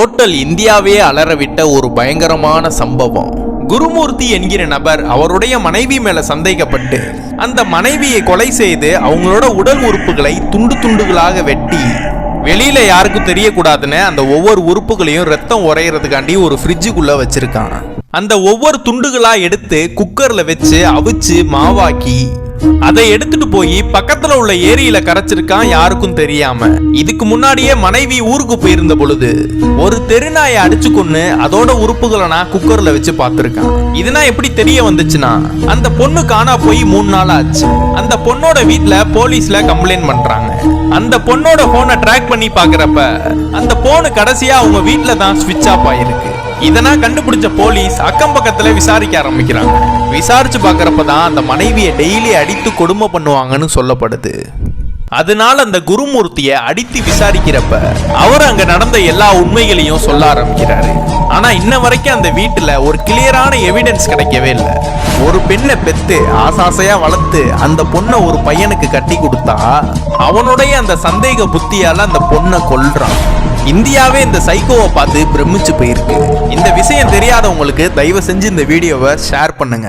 Total இந்தியாவே அலறவிட்ட ஒரு பயங்கரமான சம்பவம். குருமூர்த்தி என்கிற நபர் அவருடைய மனைவி மேல சந்தேகப்பட்டு அந்த மனைவியை கொலை செய்து அவங்களோட உடல் உறுப்புகளை துண்டு துண்டுகளாக வெட்டி வெளியில யாருக்கும் தெரியக்கூடாதுன்னு அந்த ஒவ்வொரு உறுப்புகளையும் ரத்தம் உரையிறதுக்காண்டி ஒரு ஃப்ரிட்ஜுக்குள்ள வச்சிருக்கான். அந்த ஒவ்வொரு துண்டுகளா எடுத்து குக்கர்ல வச்சு அவிச்சு மாவாக்கி அதை எடுத்துட்டு போய் பக்கத்துல உள்ள ஏரியில கரைச்சிருக்கான் யாருக்கும் தெரியாம. இதுக்கு முன்னாடியே மனைவி ஊருக்கு போயிருந்த பொழுது ஒரு தெருநாயை அடிச்சு கொன்னு அதோட உறுப்புகளை நான் குக்கர்ல வச்சு பார்த்திருக்கான். இதுனா எப்படி தெரிய வந்துச்சுன்னா அந்த பொண்ணு காணா போய் மூணு நாள் ஆச்சு. அந்த பொண்ணோட வீட்ல போலீஸ்ல கம்ப்ளைண்ட் பண்றாங்க. அந்த பொண்ணோட போனை ட்ராக் பண்ணி பாக்குறப்ப அந்த போனு கடைசியா அவங்க வீட்டுல தான் ஸ்விட்ச் ஆஃப் ஆயிருக்கு. இதனா கண்டுபிடிச்ச போலீஸ் அக்கம் பக்கத்துல விசாரிக்க ஆரம்பிக்கிறாங்க. விசாரிச்சு பார்க்கறப்ப தான் அந்த மனைவியை டெய்லி அடித்து கொடுமை பண்ணுவாங்கன்னு சொல்லப்படுது. அதனால அந்த குருமூர்த்தியை அடித்து விசாரிக்கிறப்ப அவர் அங்க நடந்த எல்லா உண்மைகளையும் சொல்ல ஆரம்பிக்கிறாரு. ஆனா இன்ன வரைக்கும் அந்த வீட்டுல ஒரு கிளியரான எவிடன்ஸ் கிடைக்கவே இல்லை. ஒரு பெண்ணை பெத்து ஆசாசையா வளர்த்து அந்த பொண்ணை ஒரு பையனுக்கு கட்டி கொடுத்தா அவனுடைய அந்த சந்தேக புத்தியால அந்த பொண்ணை கொல்றான். இந்தியாவே இந்த சைக்கோவை பார்த்து பிரமிச்சு போயிருக்கு. இந்த விஷயம் தெரியாதவங்களுக்கு தயவு செஞ்சு இந்த வீடியோவை ஷேர் பண்ணுங்க.